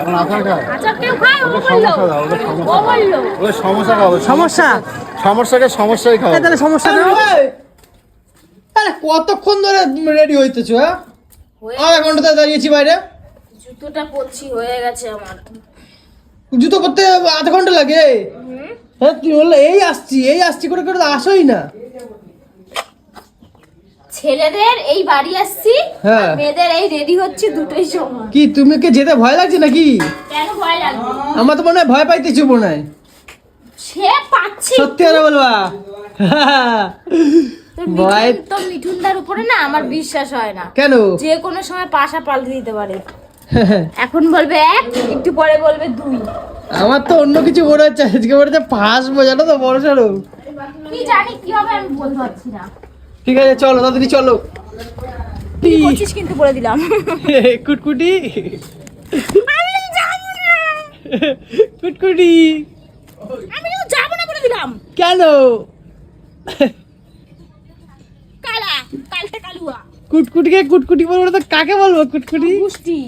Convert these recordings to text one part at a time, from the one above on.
সমস্যা দাও, সমস্যা ও বলল। ওই সমস্যা খাবে সমস্যা? সমস্যাকে সমস্যাই খাও। তাহলে সমস্যা নেই আরে কতক্ষণ ধরে রেডি হইতেছো হ্যাঁ? আধা ঘণ্টা ধরে দাঁড়িয়েছি বাইরে। জুতোটা পরছি হয়ে গেছে আমার। জুতো করতে আধা ঘণ্টা লাগে? হ্যাঁ তুই বললে এই আসছি এই আসছি করে করে তো আসোই না। ছেলেদের এই বাড়ি আসছি হ্যাঁ। মেয়েদের এই রেডি হচ্ছে দুটোই সময়। কি তুমি কি যেতে ভয় লাগছে নাকি? কেন ভয় লাগবে? আমার তো মনে হয় ভয় পাইতেছো মনে হয়। সে পাচ্ছি সত্যি কথা বলবা। ভয় তোর মিঠুনদার উপরে না আমার বিশ্বাস হয় না। কেন? যে কোনো সময় পাশা পাল্টে দিতে পারে। এখন বলবে এক একটু পরে বলবে দুই। আমার তো অন্য কিছু মনে হচ্ছে আজকে মনে হচ্ছে ফাঁসবো জানো তো বড় সড়ো কি জানি কি হবে আমি বলতে পারছি না। ঠিক আছে চলো তাড়াতাড়ি চলো। করছিস কিন্তু বলে দিলাম। কুটকুটি। আমি যাব না। কুটকুটি। আমি কিন্তু যাব না বলে দিলাম। কেন? কালা কালটা কালুয়া। কুটকুটিকে কুটকুটি বলব তো কাকে বলব কুটকুটি? গুষ্টি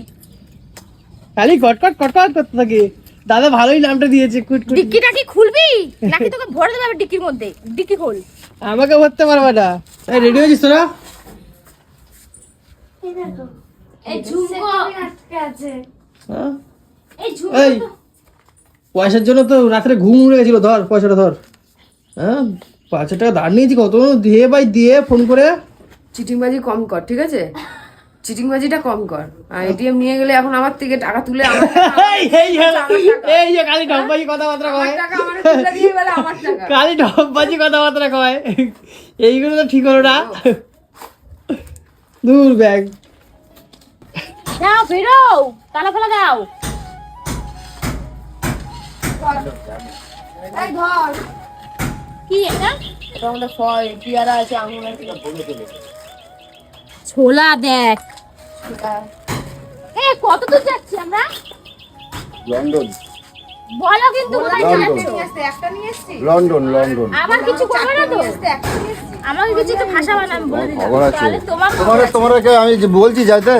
খালি কটকট কটকট করতে থাকে। দাদা ভালোই নামটা দিয়েছে কুটকুটি। ডিক্কিটা কি খুলবি? নাকি তোকে ভরে দেবে ডিক্কির মধ্যে? ডিক্কি খোল। আমাকে ভরতে পারবে না। রেডি হয়েছিস তোরা? এই হ্যাঁ? এই এই পয়সার জন্য তো রাত্রে ঘুম উড়ে গেছিল ধর পয়সাটা ধর। হ্যাঁ? পাঁচ হাজার টাকা ধার নিয়েছি কত? দিয়ে ভাই দিয়ে ফোন করে। চিটিংবাজি কম কর ঠিক আছে? চিটিংবাজিটা কম কর। আর এটিএম নিয়ে গেলে এখন আমার থেকে টাকা তুলে আমার এই যে কথাবার্তা কয় আমার টাকা। আমার তুলে দিয়ে বলে আমার টাকা। খালি ঢব্বাজি কথাবার্তা কয়। এইগুলো তো ঠিক হলো না। দূর ব্যাগ। দাও বেরো তালা ফালা দাও। কি এটা? এটা আমাদের ফল পেয়ারা আছে আঙুর আছে। ছোলা দেখ। এ কত দূর যাচ্ছি আমরা? লন্ডন। বলো কিন্তু কোথায় যাচ্ছ। লন্ডন। লন্ডন আমার কিছু করবে না তো? আমাকে কিছু তো ভাষা বানাম বলে দিলাম। তাহলে তোমার তোমার তোমারকে আমি যে বলছি যাইতে?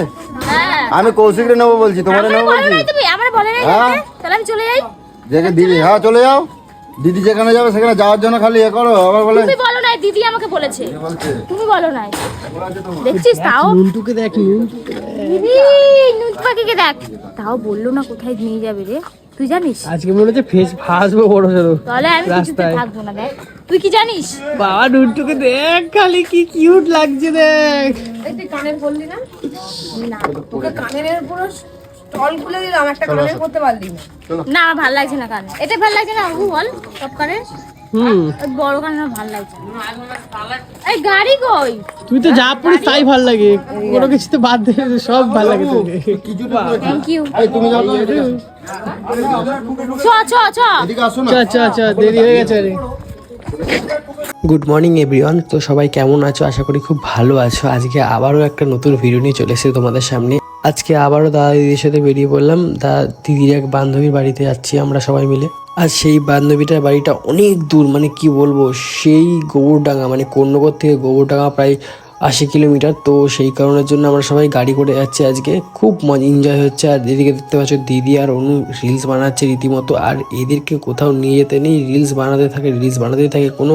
হ্যাঁ। আমি কৌশিকরে নেব বলছি তোমারে নেব বলছি। নাই তুমি আমার বলে নাই হ্যাঁ। যাবে? তাহলে আমি চলে যাই। দেখে দিদি হ্যাঁ চলে যাও। দিদি যেখানে যাবে সেখানে যাওয়ার জন্য খালি এ করো আবার বলে তুমি বলো নাই দিদি আমাকে বলেছে। তুমি বলো নাই। দেখছিস তাও? নুনটুকে দেখ দিদি নুন পাখিকে দেখ। তাও বলল না কোথায় নিয়ে যাবে রে। তুই জানিস? আজকে মনে হচ্ছে ফেস ফাঁসবো বড় সড়ো তাহলে আমি কিছুতে থাকব না দেখ। তুই কি জানিস? বাবা নুনটুকে দেখ খালি কি কিউট লাগছে দেখ। এই তুই কানের বললি না? তোকে কানের পুরো স্টল খুলে দিলাম একটা কানের করতে পারলি না। না আমার ভালো লাগছে না কানে? এটা ভালো লাগছে না? ও বল সব কানে হুম। বড় কানে ভালো লাগছে এই গাড়ি কই? তুই তো যা তাই ভালো লাগে। কোনো কিছু তো বাদ দিয়ে সব ভালো লাগে তোকে। থ্যাংক ইউ তুমি যাও তো, এদিকে চ চ চ। এদিকে আসো না। আচ্ছা আচ্ছা আচ্ছা দেরি হয়ে গেছে রে গুড মর্নিং এভরিওয়ান তো সবাই কেমন আছো? আশা করি খুব ভালো আছো। আজকে আবারও একটা নতুন ভিডিও নিয়ে চলে এসেছি তোমাদের সামনে। আজকে আবারও দাদা দিদির সাথে বেরিয়ে পড়লাম। দা দিদির এক বান্ধবীর বাড়িতে যাচ্ছি আমরা সবাই মিলে। আর সেই বান্ধবীটার বাড়িটা অনেক দূর মানে কি বলব, সেই গোবরডাঙ্গা মানে কর্ণগর থেকে গোবরডাঙ্গা প্রায় আশি কিলোমিটার। তো সেই কারণের জন্য আমরা সবাই গাড়ি করে যাচ্ছি আজকে। খুব মজা এনজয় হচ্ছে। আর এদিকে দেখতে পাচ্ছ দিদি আর অনু রিলস বানাচ্ছে রীতিমতো। আর এদেরকে কোথাও নিয়ে যেতে নেই রিলস বানাতে থাকে রিলস বানাতে থাকে। কোনো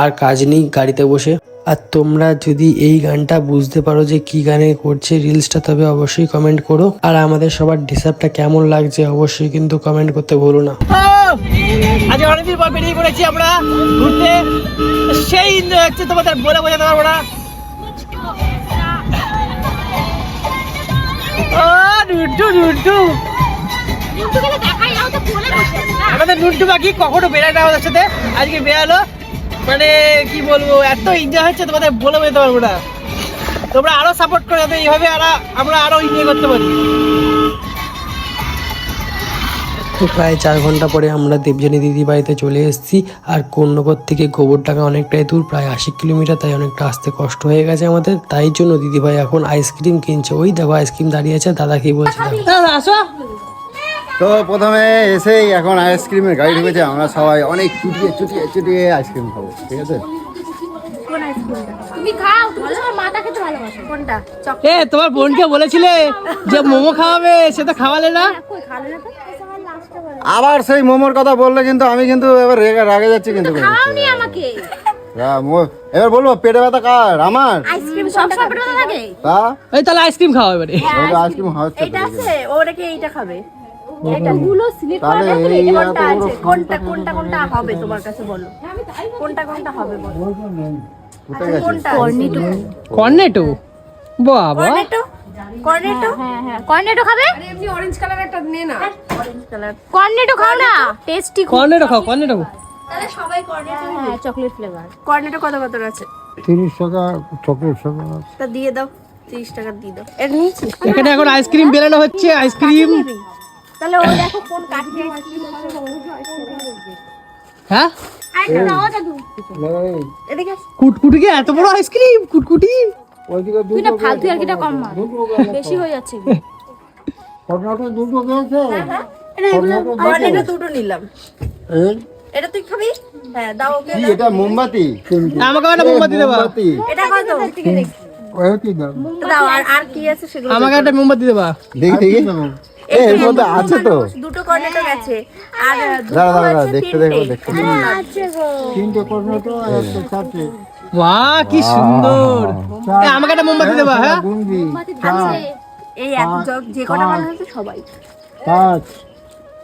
আর কাজ নেই গাড়িতে বসে। আর তোমরা যদি এই গানটা বুঝতে পারো যে কি গানে করছে রিলসটা তবে অবশ্যই কমেন্ট করো। আর আমাদের সবার ডিসাপটা কেমন লাগছে অবশ্যই কিন্তু কমেন্ট করতে ভুলো না। আজ অনেকদিন পর বেরিয়ে পড়েছি আমরা ঘুরতে। সেই হচ্ছে তোমাদের বলে বোঝাতে পারব না। আমাদের নুটু পাখি কখনো বেড়ায় না আমাদের সাথে। আজকে বেড়ালো মানে কি বলব এত এনজয় হচ্ছে তোমাদের বলে বোঝাতে পারব না। তোমরা আরও সাপোর্ট করে যাতে এইভাবে আর আমরা আরও এনজয় করতে পারি। তো প্রায় চার ঘণ্টা পরে আমরা দেবজানী দিদি বাড়িতে চলে এসেছি আর কন্যকর থেকে গোবর গোবরডাঙ্গা অনেকটাই দূর প্রায় আশি কিলোমিটার তাই অনেকটা আসতে কষ্ট হয়ে গেছে আমাদের। তাই জন্য দিদিভাই এখন আইসক্রিম কিনছে। ওই দেখো আইসক্রিম দাঁড়িয়ে আছে দাদা কি বলছিলাম আসো। তো প্রথমে এসেই এখন আইসক্রিমের গাড়ি ঢুকেছে আমরা সবাই অনেক চুটিয়ে চুটিয়ে চুটিয়ে আইসক্রিম খাব ঠিক আছে? এ তোমার বোনকে বলেছিলে যে মোমো খাওয়াবে সে তো খাওয়ালে না। বলো। আবার সেই মোমোর কথা বললে কিন্তু আমি কিন্তু এবার রেগে রাগে যাচ্ছি কিন্তু আমাকে। হ্যাঁ, এবার বলব পেটে ব্যথা কার? আমার? আইসক্রিম সব সব পেটে থাকে? এই তাহলে আইসক্রিম খাওয়া এবারে। আইসক্রিম হচ্ছে এটা আছে ও নাকি এইটা খাবে? এটা গুলো সিলেক্ট কোনটা আছে। কোনটা কোনটা কোনটা হবে তোমার কাছে বলো? কোনটা কোনটা হবে বলো? কোথায় কোনটা? কর্নেটো বাবা। কর্নেটো কর্নেটো হ্যাঁ হ্যাঁ কর্নেটো খাবে? আরে এমনি অরেঞ্জ কালার একটা নে না। কর্নেটো খাও না। টেস্টি কর্নেটো খাও কর্নেটো তাহলে সবাই কর্নেটো হ্যাঁ চকলেট ফ্লেভার কর্নেটো কত কত আছে? তিরিশ টাকা চকলেট টাকা তা দিয়ে দাও। তিরিশ টাকা দিয়ে দাও। এটা এখানে এখন আইসক্রিম বেরানো হচ্ছে আইসক্রিম তাহলে ও দেখো কোন কাঠি হ্যাঁ আরেকটা দাও দাদু। এদিকে কুটকুটিকে এত বড় আইসক্রিম? কুটকুটি? তুই না ফালতু আর কিটা কম মার। বেশি হয়ে যাচ্ছে। কর্নেটো দুটো নিলাম। এটা তুই খাবি? হ্যাঁ দাও ওকে এটা মোমবাতি? আমাকে একটা মোমবাতি দেবা। এটা কত? দাও? আর আর কি আছে সেগুলো আমাকে একটা মোমবাতি দেবা। দেখি দেখি। এ, মধ্যে আছে তো? দুটো কর্নেটো গেছে আর দাঁড়া দাঁড়া দাঁড়া আছে দেখতে তিনটে। দেখো। দেখতে বাহ কি সুন্দর। আমাকে একটা মোমবাতি দেবা হ্যাঁ এই এক যে কটা সবাই।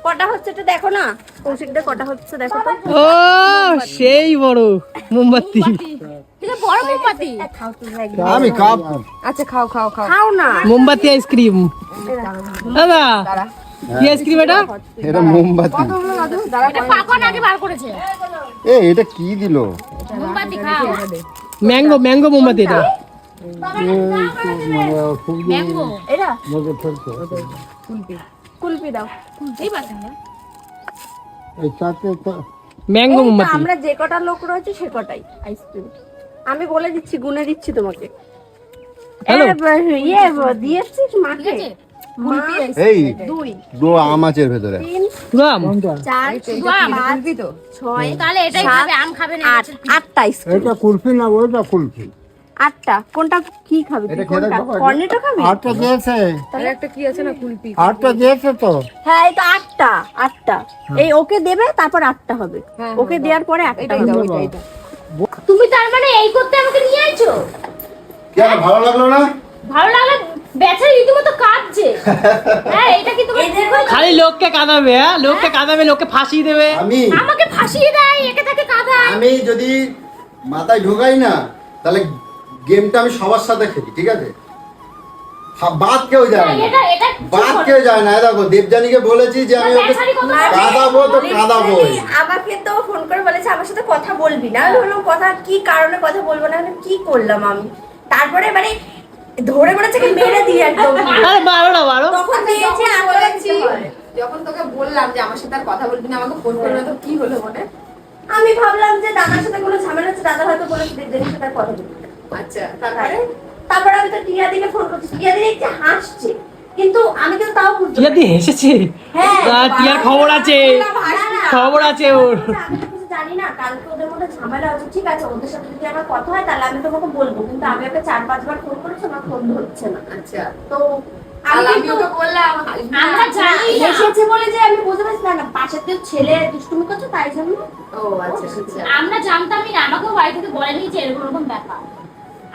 কটা হচ্ছে এটা দেখো না? কৌশিকটা কটা হচ্ছে দেখো তো। ও সেই বড় মোমবাতি। বড় মোমবাতি। আমি আচ্ছা খাও খাও খাও। খাও না। মোমবাতি আইসক্রিম। দাদা কি আইসক্রিম এটা? এটা মোমবাতি। এটা পাপন আগে বার করেছে। এ এটা কি দিল? মোমবাতি খাও। ম্যাঙ্গো ম্যাঙ্গো মোমবাতি এটা। ম্যাঙ্গো। এটা? কুলপি। দাও। এই পাশে ম্যাঙ্গো এই তো মোমবাতি। আমরা যে কটা লোক রয়েছে সে কটাই। আইসক্রিম। আমি বলে দিচ্ছি গুনে দিচ্ছি তোমাকে। হ্যালো এ, ব- ইয়ে ব- মাকে? এই দু আম আছে ভেতরে। তিন চার আম কুলফি তো ছয় তাহলে এটাই খাবে আম খাবে না আট আটটা এটা কুলফি না ওইটা কুলফি? আটটা। কোনটা কি খাবে? কোনটা? কর্নেটো খাবি? আটটা দিয়েছে। আর একটা কি আছে না কুলফি? আটটা দিয়েছে তো। হ্যাঁ এই তো আটটা আটটা। এই ওকে দেবে তারপর আটটা হবে। ওকে দেওয়ার পরে আটটা এটাই হবে। দাও এটাই দাও। তুমি তার মানে এই করতে আমাকে নিয়ে আইছো? কেন ভালো লাগল না? ভালো লাগল বেচারি রীতিমতো কাঁদছে। হ্যাঁ এটা কি তোমার খালি লোককে কাঁদাবে হ্যাঁ? লোককে কাঁদাবে লোককে ফাঁসিয়ে দেবে। আমি আমাকে ফাঁসিয়ে দেয় একে তাকে কাঁদায়। আমি যদি মাথায় ঢোকাই না তাহলে গেমটা আমি সবার সাথে খেলি ঠিক আছে? বাদ কেউ যায় না বাদ কেউ যায় না। দেখো দেবজানীকে বলেছি যে আমি ওকে কাঁদাবো তো কাঁদাবোই আমাকে তো ফোন করে বলেছে আমার সাথে কথা বলবি না। আমি বললাম কথা কি কারণে কথা বলব না? আমি কি করলাম আমি? তারপরে মানে ধরে মনে কি মেরে দিই একদম। আরে বারো না বারো তখন দিয়েছে যখন বলেছি, যখন তোকে বললাম যে আমার সাথে আর কথা বলবি না আমাকে ফোন করবে তো কি হলো মনে? আমি ভাবলাম যে দাদার সাথে কোনো ঝামেলা হচ্ছে দাদা হয়তো বলেছে দেবদের সাথে কথা বলবি আচ্ছা তারপরে? তারপরে আমি তো টিয়া দিকে ফোন করছি। টিয়া দিকে একটু হাসছে কিন্তু আমি কিন্তু তাও বুঝতে টিয়া দিয়ে হেসেছে? হ্যাঁ, টিয়ার খবর আছে? খবর আছে ওর। কিছু জানি না কালকে ওদের মধ্যে ঝামেলা হচ্ছে ঠিক আছে ওদের সাথে যদি আমার কথা হয় তাহলে আমি তোমাকে বলব কিন্তু আমি ওকে চার পাঁচবার ফোন করেছি আমার ফোন ধরছে না। আচ্ছা তো আমি আমিও কিন্তু তো বললাম আমরা জানতামই না আমাকেও বাড়ি থেকে বলেনি যে এরকম এরকম ব্যাপার।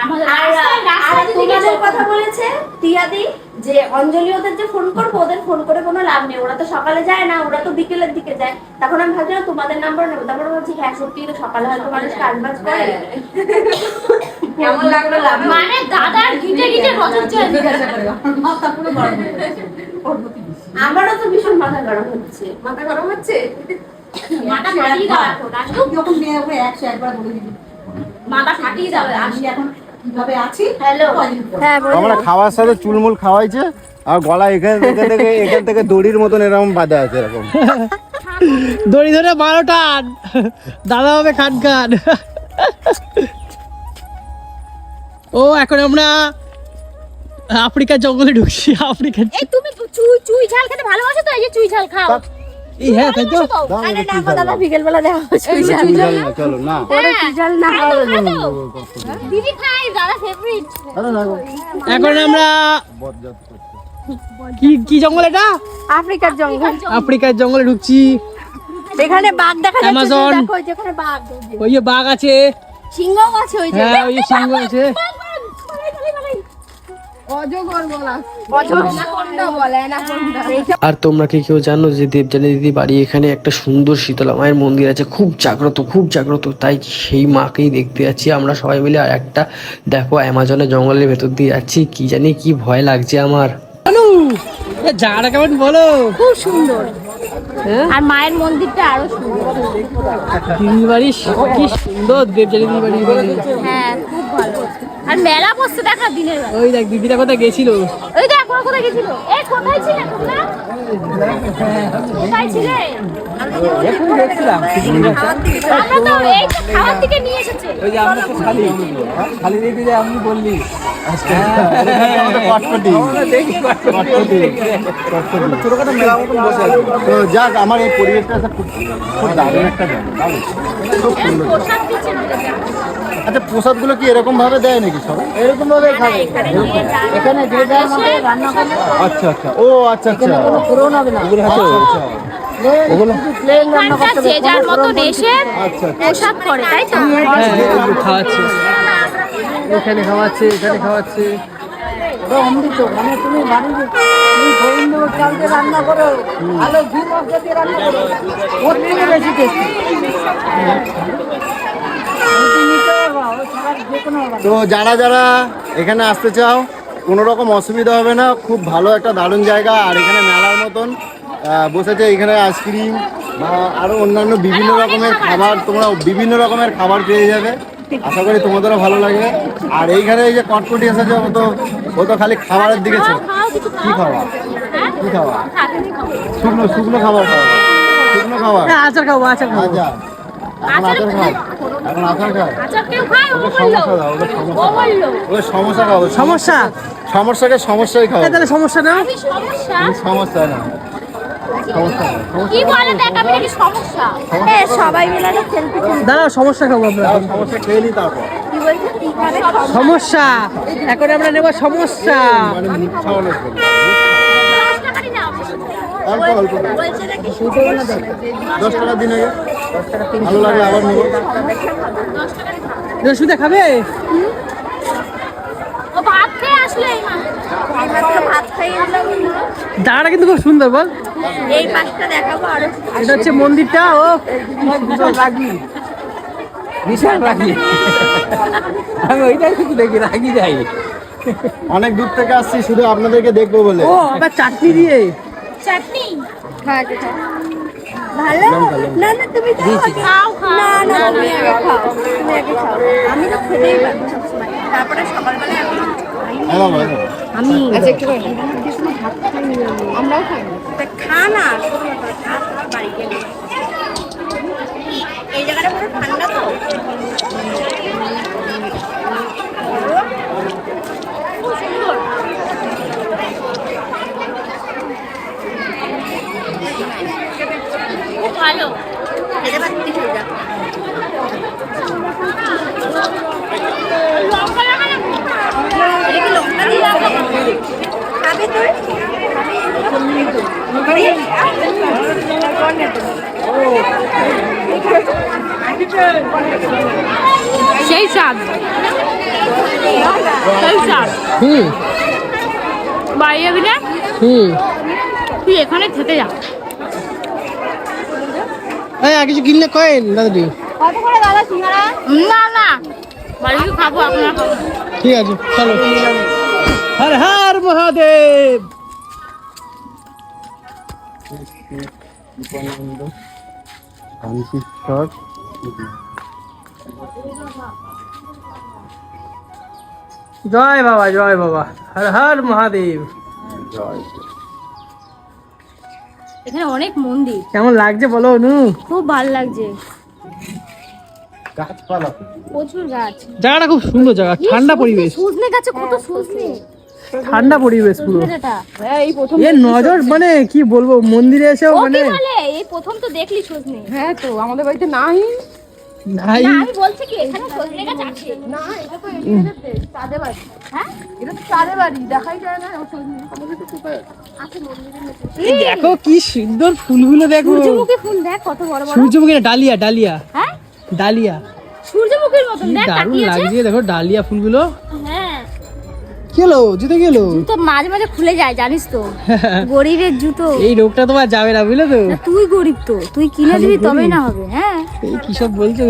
আর রাস্তায় আর রাস্তায় যদি তোমাদের কথা বলেছে টিয়াদি যে অঞ্জলি ওদের যে ফোন করব ওদের ফোন করে কোনো লাভ নেই। ওরা তো সকালে যায় না ওরা তো বিকেলের দিকে যায়। তখন আমি ভাবছিলাম তোমাদের নাম্বার নেব। তারপরে ভাবছি হ্যাঁ সত্যি তো সকালে হয়তো মানুষ কাজ বাজ করে। হ্যাঁ। কেমন লাগল মানে দাদার গিটে গিটে নজর চলে। জিজ্ঞাসা করে। মাথা পুরো গরম আমারও তো ভীষণ মাথা গরম হচ্ছে। মাথা গরম হচ্ছে? মাথা ফাটিয়ে দাও এখন আসো যখন বিয়ে একশো একবার বলে দিবি। মাথা ফাটিয়ে যাবে আমি এখন কীভাবে আছি? হ্যালো হ্যাঁ আমরা খাওয়ার সাথে চুলমুল খাওয়াইছে আর গলা এখান থেকে থেকে এখান থেকে দড়ির মতন এরকম বাঁধা আছে এরকম। দড়ি ধরে বারো টান। দাদা হবে খান খান। ও এখন আমরা আফ্রিকার জঙ্গলে ঢুকছি আফ্রিকার এই তুমি চুই চুই ঝাল খেতে ভালোবাসো তো? এই যে চুই ঝাল খাও। এই হ্যাঁ তাই তো? আরে না গো দাদা বিকেল বেলা দেখা হচ্ছে না, না দিদি খাই দাদা ফেভারিট এখন আমরা কি কি জঙ্গল এটা? আফ্রিকার জঙ্গল। আফ্রিকার জঙ্গলে। ঢুকছি। এখানে বাঘ দেখা যাচ্ছে Amazon। ওই বাঘ। যে বাঘ আছে। সিংহ আছে ওই যে। হ্যাঁ ওই সিংহ আছে। আর তোমরা কি কেউ জানো যে দেবজানী দিদি বাড়ি এখানে একটা সুন্দর শীতলা মায়ের মন্দির আছে খুব জাগ্রত খুব জাগ্রত তাই সেই মাকেই দেখতে যাচ্ছি। আমরা সবাই মিলে আর একটা দেখো অ্যামাজনের জঙ্গলের ভেতর দিয়ে যাচ্ছি। কি জানি কি ভয় লাগছে আমার। জানু এ জায়গাটা কেমন বলো? খুব সুন্দর। আর মায়ের মন্দিরটা আরও সুন্দর। দিদির বাড়ি কি সুন্দর দেবজানী দিদির বাড়ি। হ্যাঁ। আর মেলা বসছে দেখা দিনের বেলা। ওই দেখ দিদিরা কোথায় গেছিল? ওই দেখ কোথায় গেছিল? এ কোথায় ছিলে তোমরা? কোথায় ছিলে? আমরা তো তো যাক আমার এই পরিবেশটা একটা খুব খুব দারুণ একটা খুব সুন্দর প্রসাদ আমাদেরকে। আচ্ছা। প্রসাদগুলো কি এরকম ভাবে দেয় নাকি সব এরকম ভাবে খাবে এখানে যে যার মতো রান্না করে আচ্ছা আচ্ছা ও আচ্ছা। আচ্ছা। এখানকার যে যার মতন এসে করে তাই তো? একটু খাওয়াচ্ছে এখানে খাওয়াচ্ছে এখানে খাওয়াচ্ছে। তো যারা যারা এখানে আসতে চাও কোনো রকম অসুবিধা হবে না খুব ভালো একটা দারুণ জায়গা আর এখানে মেলার মতন। বসেছে এখানে আইসক্রিম বা আরও অন্যান্য বিভিন্ন রকমের খাবার তোমরা বিভিন্ন রকমের খাবার পেয়ে যাবে। আশা করি তোমাদেরও ভালো লাগবে আর এইখানে এই যে কটকটি এসেছে ও তো ও তো খালি খাবারের দিকে ছিল কিছু কি খাবার কি খাবার শুকনো শুকনো খাবার খাওয়া শুকনো খাবার? হ্যাঁ, আচার খাব আচার খাব। আচ্ছা এখন আচার খাও এখন আচার খাও সমস্যা দাও ওকে সমস্যা সমস্যা খাও সমস্যা? সমস্যাকে সমস্যাই খাও। তাহলে সমস্যা না কি সমস্যা? সমস্যা না সমস্যা না। কি বলে দেখ আমি নাকি সমস্যা। এ, সবাই মিলে একটা সেলফি দাঁড়াও সমস্যা খাব আমরা। সমস্যা খেয়ে নি তারপর। কি বলছে? খাবে? সমস্যা। এখন আমরা নেব সমস্যা। মানে অল্প অল্প। বলছে নাকি দশ টাকা দিন আগে। ভালো লাগলে আবার নেব। রসুদা খাবে? জায়গাটা কিন্তু খুব সুন্দর বল। এই পাশটা দেখাবো আরও এটা হচ্ছে মন্দিরটা ও বিশাল রাগি বিশাল রাগি আমি ওইটাই শুধু দেখি রাগি যাই অনেক দূর থেকে আসছি শুধু আপনাদেরকে দেখব বলে ও আবার চাটনি দিয়ে চাটনি ভালো না না তুমি খাও আগে। খাও খাও না না তুমি আগে খাও তুমি আগে খাও আমি তো খেতেই পারব তারপরে সকালবেলা আমি আচ্ছা একটু আমরাও খাই। খা না এই জায়গাটা পুরো ঠান্ডা তো। ভালো খেতে পারছি খেয়ে যা লঙ্কা লাগানো এটা কি লঙ্কা দিয়ে খাবে তুই সেই স্বাদ। সেই স্বাদ। হুম। বাড়ি যাবি না? হুম। তুই এখানে থেকে যা। এই আর কিছু কিনলে কয়েন দাদাটি? কত করে দাদা সিঙ্গারা? না না। বাড়ি খাব আপনারা খাব ঠিক আছে চলো। হর হর মহাদেব। জয় বাবা জয় বাবা। হর হর মহাদেব। এখানে অনেক মন্দির। কেমন লাগছে বলো অনু? খুব ভালো লাগছে। গাছপালা। প্রচুর গাছ। জায়গাটা খুব সুন্দর জায়গা ঠান্ডা পরিবেশ। সজনে গাছে কত সজনে ঠান্ডা পরিবেশ পুরো। এটা এই প্রথম এর নজর মানে কি বলব মন্দিরে এসেও মানে এই প্রথম তো দেখলি সজনে হ্যাঁ তো আমাদের বাড়িতে নাই। নাই। আমি বলছি কি এখানে সজনে গাছ আছে। না এটা তো এখানে বাড়ি। হ্যাঁ? এটা তো চাঁদে বাড়ি দেখাই যায় না আমার সজনে। আছে মন্দিরের দেখো কি সুন্দর ফুলগুলো দেখো। সূর্যমুখী ফুল দেখ কত বড় বড়। সূর্যমুখী না ডালিয়া ডালিয়া। হ্যাঁ? ডালিয়া। সূর্যমুখীর মতন দেখ তাকিয়ে আছে। লাগছে দেখো ডালিয়া ফুলগুলো। হ্যাঁ। হলো জুতো হলো জুতো মাঝে মাঝে খুলে যায় জানিস তো। গরিবের জুতো। এই রোগটা তোমার যাবে না বুঝলে তো? তুই গরিব তো তুই কিনে দিবি তবেই না হবে হ্যাঁ? এই কি সব বলছো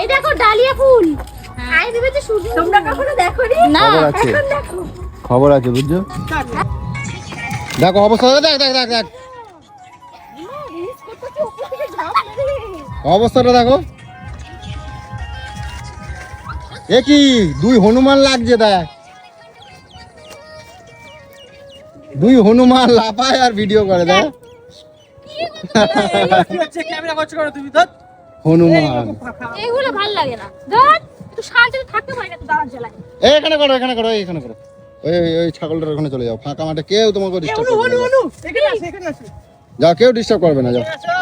এই দেখো ডালিয়া ফুল। আমি ভেবেছি সূর্য তোমরা কখনো দেখো না খবর আছে। খবর আছে বুঝছ? দেখো অবস্থা দেখ দেখ দেখ দেখ। অবস্থাটা দেখো। এ কি দুই হনুমান লাগছে দেখ। দুই হনুমান লাফায় আর ভিডিও করে দেখ। ক্যামেরা করছ করো তুমি তো হনুমান। এগুলো ভালো লাগে না। ধর একটু শান্তিতে থাকতে পারি না তো দাঁড়ান চালাই এখানে করো এখানে করো এই এখানে করো। ওই ওই- ওই ছাগলটার ওখানে চলে যাও। ফাঁকা মাঠে কেউ তোমাকে ডিস্টার্ব করবে না। যাও কেউ ডিস্টার্ব করবে না যাও। আসো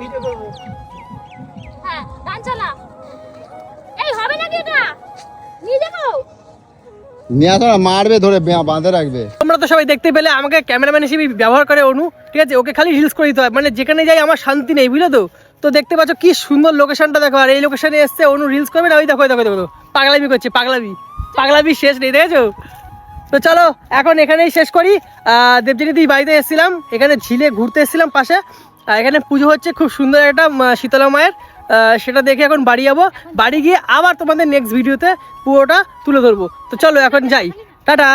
ভিডিও করব। হ্যাঁ গান চালা এই হবে নাকি এটা? নিয়ে দেখো দেখতে পেলে আমাকে ক্যামেরাম্যান হিসেবে ব্যবহার করে অনু ঠিক আছে? ওকে খালি রিলস করে দিতে হয়। মানে যেখানে যাই আমার শান্তি নেই বুঝলে তো? তো দেখতে কি সুন্দর দেখো আর এই রিলস করবে না? ওই দেখো দেখো পাগলামি করছে শেষ নেই দেখেছ? তো চলো এখন এখানেই শেষ করি। আহ, দেবজিনী বাড়িতে এসেছিলাম। এখানে ঝিলে ঘুরতে এসেছিলাম পাশে। এখানে পুজো হচ্ছে খুব সুন্দর একটা শীতলা মায়ের। সেটা দেখে এখন বাড়ি যাব। বাড়ি গিয়ে আবার তোমাদের নেক্সট ভিডিওতে পুরোটা তুলে ধরবো। তো চলো এখন যাই। টাটা।